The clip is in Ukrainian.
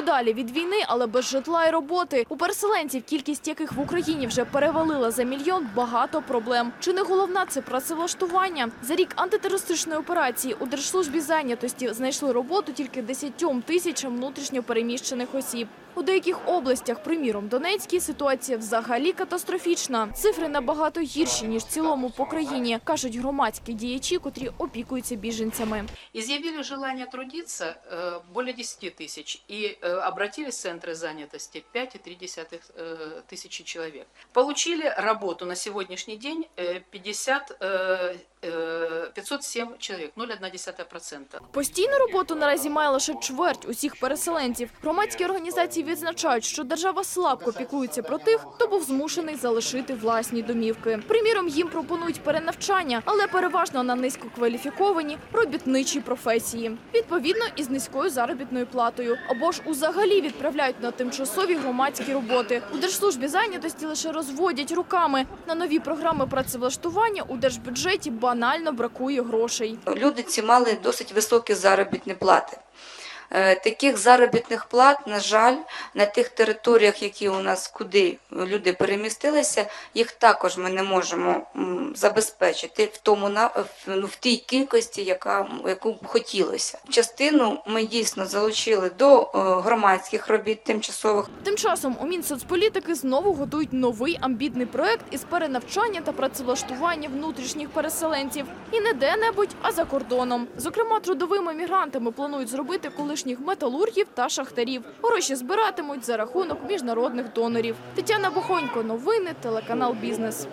подалі від війни, але без житла і роботи. У переселенців, кількість яких в Україні вже перевалила за мільйон, багато проблем. Чи не головна це працевлаштування? За рік антитерористичної операції у Держслужбі зайнятості знайшли роботу тільки 10 тисячам внутрішньо переміщених осіб. У деяких областях, приміром Донецькій, ситуація взагалі катастрофічна. Цифри набагато гірші ніж в цілому по країні, кажуть громадські діячі, котрі опікуються біженцями. Изъявили желание трудиться э, более 10 тысяч и э, обратились в центры занятости 5,3 э, тысячи человек. Получили работу на сегодняшний день э, 50, э, э, 507 человек, 0,1%. Постійну роботу наразі має лише чверть усіх переселенців. Громадські організації відзначають, що держава слабко піклується про тих, хто був змушений залишити власні домівки. Приміром, їм пропонують перенавчання, але переважно на низькокваліфіковані робітничі професії, відповідно із низькою заробітною платою, або ж узагалі відправляють на тимчасові громадські роботи. У держслужбі зайнятості лише розводять руками. На нові програми працевлаштування у держбюджеті банально бракує грошей. люди ці мали досить високі заробітні плати. Е, Таких заробітних плат, на жаль, на тих територіях, які у нас куди люди перемістилися, їх також ми не можемо забезпечити в тому в, тій кількості, яка яку б хотілося. Частину ми дійсно залучили до е, громадських робіт тимчасових. Тим часом у Мінсоцполітики знову готують новий амбітний проект із перенавчання та працевлаштування внутрішніх переселенців. І не де-небудь, а за кордоном. Зокрема, трудовими мігрантами планують зробити колишніх металургів та шахтарів. Гроші збиратимуть за рахунок міжнародних донорів. Тетяна Бухонько, новини, телеканал Бізнес.